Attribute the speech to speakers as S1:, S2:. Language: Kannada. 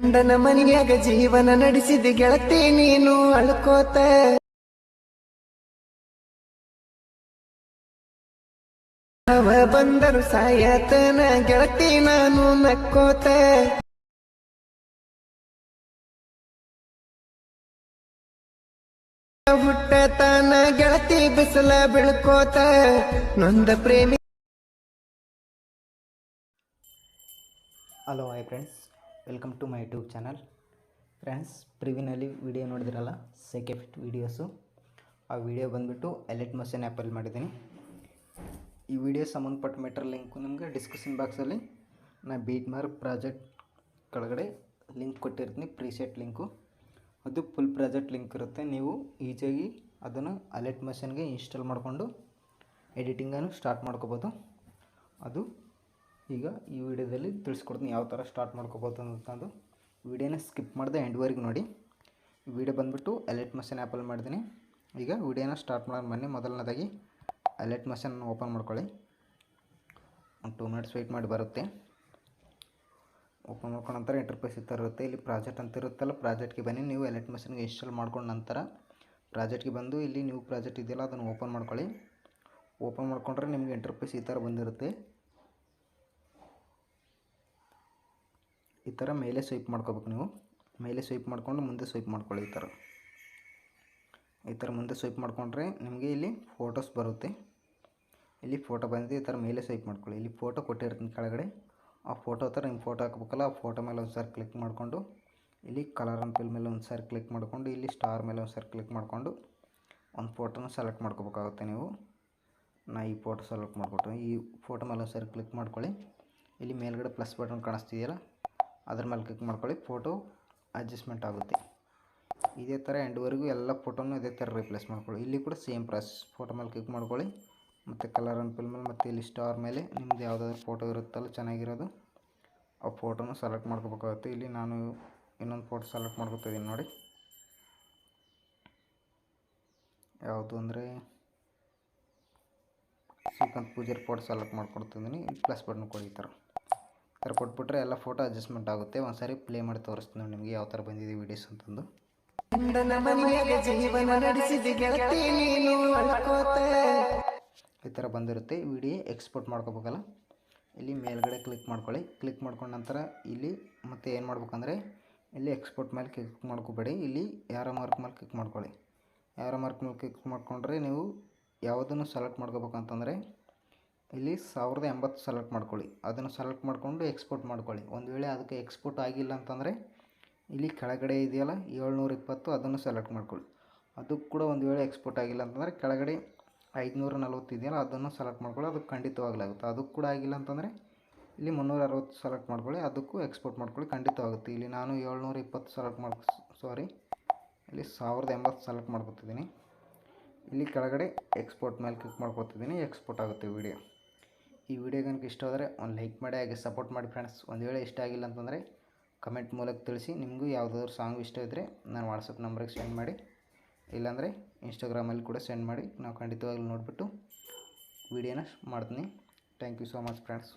S1: ಗಂಡನ ಮನೆಯಾಗ ಜೀವನ ನಡೆಸಿದ ಗೆಳತಿ ನೀನು ಅಳ್ಕೋತ. ಅವ ಬಂದರು ಸಾಯತನ ಗೆಳತಿ ನಾನು ನಕ್ಕೋತ. ಹುಟ್ಟ ತಾನ ಗೆಳತಿ ಬಿಸಿಲ ಬಿಳ್ಕೋತ. ನೊಂದ ಪ್ರೇಮಿ
S2: hello hi friends welcome to my YouTube channel friends ಪ್ರಿವಿನಲ್ಲಿ video ನೋಡಿದಿರಲ್ಲ ಸೆಕೆಫ್ಟ್ ವೀಡಿಯೋಸು ಆ ವಿಡಿಯೋ ಬಂದುಬಿಟ್ಟು ಎಲೆಟ್ ಮಷನ್ ಆ್ಯಪಲ್ಲಿ ಮಾಡಿದ್ದೀನಿ. ಈ ವಿಡಿಯೋ ಸಂಬಂಧಪಟ್ಟ ಮೆಟರ್ ಲಿಂಕು ನಿಮಗೆ ಡಿಸ್ಕ್ರಿಪ್ಷನ್ ಬಾಕ್ಸಲ್ಲಿ ನಾ ಬೀಟ್ ಮಾರ್ ಪ್ರಾಜೆಕ್ಟ್ ಕೆಳಗಡೆ ಲಿಂಕ್ ಕೊಟ್ಟಿರ್ತೀನಿ ಪ್ರೀಸೆಟ್ ಲಿಂಕು ಅದು ಫುಲ್ ಪ್ರಾಜೆಕ್ಟ್ ಲಿಂಕ್ ಇರುತ್ತೆ. ನೀವು ಈಸಿಯಾಗಿ ಅದನ್ನು ಅಲೆಟ್ ಮಷನ್ಗೆ ಇನ್ಸ್ಟಾಲ್ ಮಾಡಿಕೊಂಡು ಎಡಿಟಿಂಗನ್ನು ಸ್ಟಾರ್ಟ್ ಮಾಡ್ಕೋಬೋದು. ಅದು ಈಗ ಈ ವಿಡಿಯೋದಲ್ಲಿ ತಿಳಿಸ್ಕೊಡ್ತೀನಿ ಯಾವ ಥರ ಸ್ಟಾರ್ಟ್ ಮಾಡ್ಕೋಬೋದು ಅಂತಂದು ವಿಡಿಯೋನ ಸ್ಕಿಪ್ ಮಾಡಿದೆ ಎಂಡ್ವರೆಗೆ ನೋಡಿ. ವಿಡಿಯೋ ಬಂದುಬಿಟ್ಟು ಅಲೆಟ್ ಮಷನ್ ಆ್ಯಪಲ್ಲಿ ಮಾಡಿದ್ದೀನಿ ಈಗ ವಿಡಿಯೋನ ಸ್ಟಾರ್ಟ್ ಮಾಡೋಣ ಬನ್ನಿ. ಮೊದಲನೇದಾಗಿ ಅಲೆಟ್ ಮಷನ್ ಓಪನ್ ಮಾಡ್ಕೊಳ್ಳಿ. ಒಂದು ಟೂ ಮಿನಿಟ್ಸ್ ವೆಯ್ಟ್ ಮಾಡಿ ಬರುತ್ತೆ. ಓಪನ್ ಮಾಡ್ಕೊಂಡ ನಂತರ ಇಂಟರ್ಫೇಸ್ ಈ ಥರ ಇರುತ್ತೆ. ಇಲ್ಲಿ ಪ್ರಾಜೆಕ್ಟ್ ಅಂತ ಇರುತ್ತಲ್ಲ ಪ್ರಾಜೆಕ್ಟ್ಗೆ ಬನ್ನಿ. ನೀವು ಎಲೆಟ್ ಮಷನ್ಗೆ ಇನ್ಸ್ಟಾಲ್ ಮಾಡ್ಕೊಂಡ ನಂತರ ಪ್ರಾಜೆಕ್ಟ್ಗೆ ಬಂದು ಇಲ್ಲಿ ನ್ಯೂ ಪ್ರಾಜೆಕ್ಟ್ ಇದೆಯಲ್ಲ, ಅದನ್ನು ಓಪನ್ ಮಾಡ್ಕೊಳ್ಳಿ. ಓಪನ್ ಮಾಡ್ಕೊಂಡ್ರೆ ನಿಮಗೆ ಇಂಟರ್ಫೇಸ್ ಈ ಥರ ಬಂದಿರುತ್ತೆ. ಈ ಥರ ಮೇಲೆ ಸ್ವೈಪ್ ಮಾಡ್ಕೋಬೇಕು ನೀವು. ಮೇಲೆ ಸ್ವೈಪ್ ಮಾಡ್ಕೊಂಡು ಮುಂದೆ ಸ್ವೈಪ್ ಮಾಡ್ಕೊಳ್ಳಿ ಈ ಥರ. ಈ ಥರ ಮುಂದೆ ಸ್ವೈಪ್ ಮಾಡಿಕೊಂಡ್ರೆ ನಿಮಗೆ ಇಲ್ಲಿ ಫೋಟೋಸ್ ಬರುತ್ತೆ. ಇಲ್ಲಿ ಫೋಟೋ ಬಂದಿದೆ, ಈ ಥರ ಮೇಲೆ ಸ್ವೈಪ್ ಮಾಡ್ಕೊಳ್ಳಿ. ಇಲ್ಲಿ ಫೋಟೋ ಕೊಟ್ಟಿರ್ತೀನಿ ಕೆಳಗಡೆ. ಆ ಫೋಟೋ ಥರ ನಿಮ್ಮ ಫೋಟೋ ಹಾಕ್ಬೇಕಲ್ಲ, ಆ ಫೋಟೋ ಮೇಲೆ ಒಂದು ಸಾರಿ ಕ್ಲಿಕ್ ಮಾಡಿಕೊಂಡು, ಇಲ್ಲಿ ಕಲರ್ ಅಂತ ಫಿಲ್ ಮೇಲೆ ಒಂದು ಸಾರಿ ಕ್ಲಿಕ್ ಮಾಡಿಕೊಂಡು, ಇಲ್ಲಿ ಸ್ಟಾರ್ ಮೇಲೆ ಒಂದು ಸಾರಿ ಕ್ಲಿಕ್ ಮಾಡಿಕೊಂಡು, ಒಂದು ಫೋಟೋನ ಸೆಲೆಕ್ಟ್ ಮಾಡ್ಕೋಬೇಕಾಗುತ್ತೆ ನೀವು. ನಾ ಈ ಫೋಟೋ ಸೆಲೆಕ್ಟ್ ಮಾಡಿಕೊಟ್ಟು ಈ ಫೋಟೋ ಮೇಲೆ ಒಂದ್ಸಾರಿ ಕ್ಲಿಕ್ ಮಾಡ್ಕೊಳ್ಳಿ. ಇಲ್ಲಿ ಮೇಲ್ಗಡೆ ಪ್ಲಸ್ ಬಟನ್ ಕಾಣಿಸ್ತಿದೆಯಲ್ಲ ಅದ್ರ ಮೇಲೆ ಕ್ಲಿಕ್ ಮಾಡ್ಕೊಳ್ಳಿ ಫೋಟೋ ಅಡ್ಜಸ್ಟ್ಮೆಂಟ್ ಆಗುತ್ತೆ. ಇದೇ ಥರ ಎಂಡ್ವರೆಗೂ ಎಲ್ಲ ಫೋಟೋನು ಇದೇ ಥರ ರಿಪ್ಲೇಸ್ ಮಾಡ್ಕೊಳ್ಳಿ. ಇಲ್ಲಿ ಕೂಡ ಸೇಮ್ ಪ್ರಾಸೆಸ್ ಫೋಟೋ ಮೇಲೆ ಕ್ಲಿಕ್ ಮಾಡ್ಕೊಳ್ಳಿ, ಮತ್ತು ಕಲರ್ ಆ್ಯಂಡ್ ಫಿಲ್ ಮೇಲೆ ಮತ್ತು ಇಲ್ಲಿ ಸ್ಟಾರ್ ಮೇಲೆ ನಿಮ್ಮದು ಯಾವುದಾದ್ರು ಫೋಟೋ ಇರುತ್ತಲ್ಲ, ಚೆನ್ನಾಗಿರೋದು, ಆ ಫೋಟೋನ ಸೆಲೆಕ್ಟ್ ಮಾಡ್ಕೋಬೇಕಾಗುತ್ತೆ. ಇಲ್ಲಿ ನಾನು ಇನ್ನೊಂದು ಫೋಟೋ ಸೆಲೆಕ್ಟ್ ಮಾಡ್ಕೊತಿದ್ದೀನಿ ನೋಡಿ. ಯಾವುದು ಅಂದರೆ ಶ್ರೀಕಾಂತ್ ಪೂಜಾರಿ ಫೋಟೋ ಸೆಲೆಕ್ಟ್ ಮಾಡ್ಕೊಡ್ತಿದ್ದೀನಿ ಪ್ಲಸ್ ಬಟನ್ ಕೊಡಿ ಈ ಥರ ಥರ ಕೊಟ್ಬಿಟ್ರೆ ಎಲ್ಲ ಫೋಟೋ ಅಡ್ಜಸ್ಟ್ಮೆಂಟ್ ಆಗುತ್ತೆ. ಒಂದು ಸಾರಿ ಪ್ಲೇ ಮಾಡಿ ತೋರಿಸ್ತೀನಿ ನೋಡಿ ನಿಮಗೆ ಯಾವ ಥರ ಬಂದಿದೆ ವೀಡಿಯೋಸ್ ಅಂತಂದು. ಈ ಥರ ಬಂದಿರುತ್ತೆ. ವಿಡಿಯೋ ಎಕ್ಸ್ಪೋರ್ಟ್ ಮಾಡ್ಕೋಬೇಕಲ್ಲ? ಇಲ್ಲಿ ಮೇಲ್ಗಡೆ ಕ್ಲಿಕ್ ಮಾಡ್ಕೊಳ್ಳಿ. ಕ್ಲಿಕ್ ಮಾಡ್ಕೊಂಡ ನಂತರ ಇಲ್ಲಿ ಮತ್ತೆ ಏನು ಮಾಡ್ಬೇಕಂದ್ರೆ ಇಲ್ಲಿ ಎಕ್ಸ್ಪೋರ್ಟ್ ಮೇಲೆ ಕ್ಲಿಕ್ ಮಾಡ್ಕೋಬೇಡಿ. ಇಲ್ಲಿ ಯಾರ ಮಾರ್ಕ್ ಮೇಲೆ ಕ್ಲಿಕ್ ಮಾಡ್ಕೊಳ್ಳಿ. ಯಾರ ಮಾರ್ಕ್ ಮೇಲೆ ಕ್ಲಿಕ್ ಮಾಡ್ಕೊಂಡ್ರೆ ನೀವು ಯಾವುದನ್ನು ಸೆಲೆಕ್ಟ್ ಮಾಡ್ಕೋಬೇಕಂತಂದರೆ ಇಲ್ಲಿ ಸಾವಿರದ ಎಂಬತ್ತು ಸೆಲೆಕ್ಟ್ ಮಾಡ್ಕೊಳ್ಳಿ. ಅದನ್ನು ಸೆಲೆಕ್ಟ್ ಮಾಡಿಕೊಂಡು ಎಕ್ಸ್ಪೋರ್ಟ್ ಮಾಡ್ಕೊಳ್ಳಿ. ಒಂದು ವೇಳೆ ಅದಕ್ಕೆ ಎಕ್ಸ್ಪೋರ್ಟ್ ಆಗಿಲ್ಲ ಅಂತಂದರೆ ಇಲ್ಲಿ ಕೆಳಗಡೆ ಇದೆಯಲ್ಲ, ಏಳ್ನೂರ ಇಪ್ಪತ್ತು ಅದನ್ನು ಸೆಲೆಕ್ಟ್ ಮಾಡ್ಕೊಳ್ಳಿ. ಅದು ಕೂಡ ಒಂದು ವೇಳೆ ಎಕ್ಸ್ಪೋರ್ಟ್ ಆಗಿಲ್ಲ ಅಂತಂದರೆ ಕೆಳಗಡೆ ಐದುನೂರ ನಲ್ವತ್ತು ಇದೆಯಲ್ಲ, ಅದನ್ನು ಸೆಲೆಕ್ಟ್ ಮಾಡ್ಕೊಳ್ಳಿ. ಅದು ಖಂಡಿತವಾಗ್ಲಾಗುತ್ತೆ ಅದಕ್ಕೆ ಕೂಡ ಆಗಿಲ್ಲ ಅಂತಂದರೆ ಇಲ್ಲಿ ಮುನ್ನೂರ ಅರವತ್ತು ಸೆಲೆಕ್ಟ್ ಮಾಡ್ಕೊಳ್ಳಿ. ಅದಕ್ಕೂ ಎಕ್ಸ್ಪೋರ್ಟ್ ಮಾಡ್ಕೊಳ್ಳಿ. ಖಂಡಿತವಾಗುತ್ತೆ. ಇಲ್ಲಿ ನಾನು ಏಳ್ನೂರ ಇಪ್ಪತ್ತು ಸೆಲೆಕ್ಟ್ ಮಾಡ್ಕೊ ಸಾರಿ ಇಲ್ಲಿ ಸಾವಿರದ ಎಂಬತ್ತು ಸೆಲೆಕ್ಟ್ ಮಾಡ್ಕೊತಿದ್ದೀನಿ. ಇಲ್ಲಿ ಕೆಳಗಡೆ ಎಕ್ಸ್ಪೋರ್ಟ್ ಮೇಲೆ ಕ್ಲಿಕ್ ಮಾಡ್ಕೊತಿದ್ದೀನಿ ಎಕ್ಸ್ಪೋರ್ಟ್ ಆಗುತ್ತೆ ವಿಡಿಯೋ ಈ ವಿಡಿಯೋ ಕನಕ ಇಷ್ಟ ಆದರೆ ಒಂದು ಲೈಕ್ ಮಾಡಿ, ಹಾಗೆ ಸಪೋರ್ಟ್ ಮಾಡಿ ಫ್ರೆಂಡ್ಸ್ ಒಂದು ವೇಳೆ ಇಷ್ಟ ಆಗಿಲ್ಲ ಅಂತಂದರೆ ಕಮೆಂಟ್ ಮೂಲಕ ತಿಳಿಸಿ. ನಿಮಗೂ ಯಾವುದಾದ್ರು ಸಾಂಗ್ ಇಷ್ಟ ಇದ್ದರೆ ನಾನು ವಾಟ್ಸಪ್ ನಂಬರಿಗೆ ಸೆಂಡ್ ಮಾಡಿ. ಇಲ್ಲಾಂದರೆ ಇನ್ಸ್ಟಾಗ್ರಾಮಲ್ಲಿ ಕೂಡ ಸೆಂಡ್ ಮಾಡಿ. ನಾವು ಖಂಡಿತವಾಗ್ಲೂ ನೋಡಿಬಿಟ್ಟು ವೀಡಿಯೋನ ಮಾಡ್ತೀನಿ. Thank you so much friends